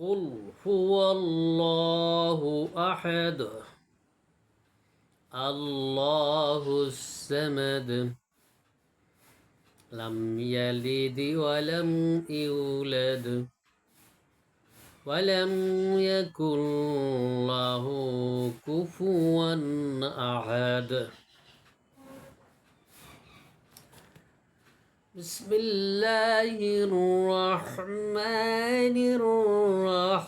قل هو الله احد. الله الصمد لم يلد ولم يولد. ولم يكن له كفوا احد. بسم الله الرحمن الرحيم.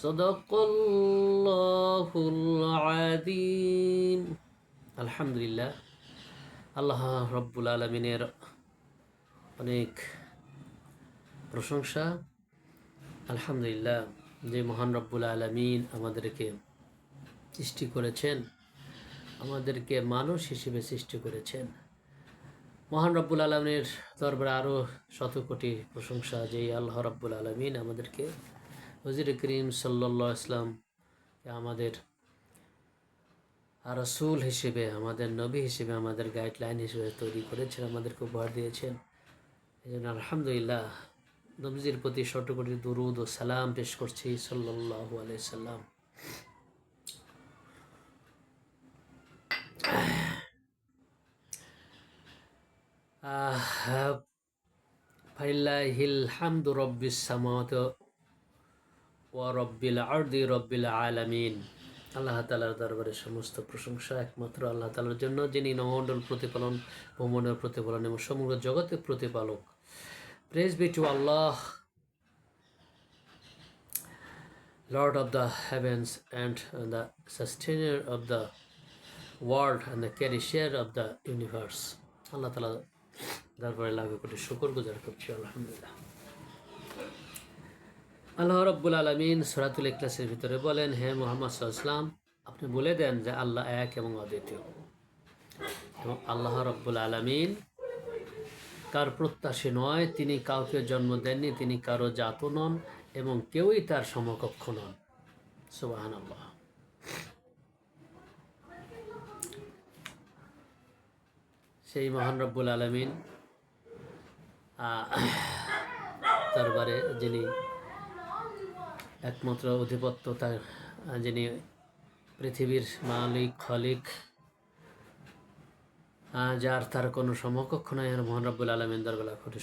صدق الله العظيم আলহামদুলিল্লাহ আল্লাহ রব্বুল আলমিনের অনেক প্রশংসা আলহামদুলিল্লাহ যে মহান রব্বুল আলমিন আমাদেরকে সৃষ্টি করেছেন আমাদেরকে মানুষ হিসেবে সৃষ্টি করেছেন মহান রব্বুল আলমিনের দরবারে আরও শত কোটি প্রশংসা যে আল্লাহ রব্বুল আলমিন আমাদেরকে হজির করিম সাল্লা ইসলাম আমাদের রসুল হিসেবে, আমাদের নবী হিসেবে, আমাদের গাইডলাইন হিসেবে তৈরি করেছেন, আমাদেরকে উপহার দিয়েছেন। এই জন্য আলহামদুলিল্লাহ নবজির প্রতি শতকোটি দুরুদ ও সালাম পেশ করছি সাল্লাহ আলাইসাল্লাম ফাইল্লাহিল হামদু রব্বিস সামাওয়াত আল্লাহ তালার দরবারে সমস্ত প্রশংসা একমাত্র আল্লাহ তালার জন্য, যিনি নমণ্ডল প্রতিপালন, ভ্রমণের প্রতিপালন এবং সমগ্র জগতের প্রতিপালক। Praise be to Allah Lord of the heavens and the sustainer of the world and the cherisher of the universe. Allah তালা দরবারে লাগু করে শুকর গুজার করছি, আলহামদুলিল্লাহ। আল্লাহ রব্বুল আলমিন সরাতুল ইকলাসের ভিতরে বলেন, হে মোহাম্মদ সাল্লাম আপনি বলে দেন যে আল্লাহ এক এবং অদ্বিতীয়। এবং আল্লাহ রব্বুল আলমিন কার প্রত্যাশী নয়, তিনি কাউকে জন্ম দেননি, তিনি কারও জাত নন এবং কেউই তার সমকক্ষ নন। সুবাহান আল্লাহ সেই মহান রব্বুল আলমিন দরবারে যিনি একমাত্র অধিপত্য তার যিনি পৃথিবীর মালিক, খলিক যার তার কোনো সমকক্ষ নয় মোহন রব্বুল আলমিন দরবেলা ঘটে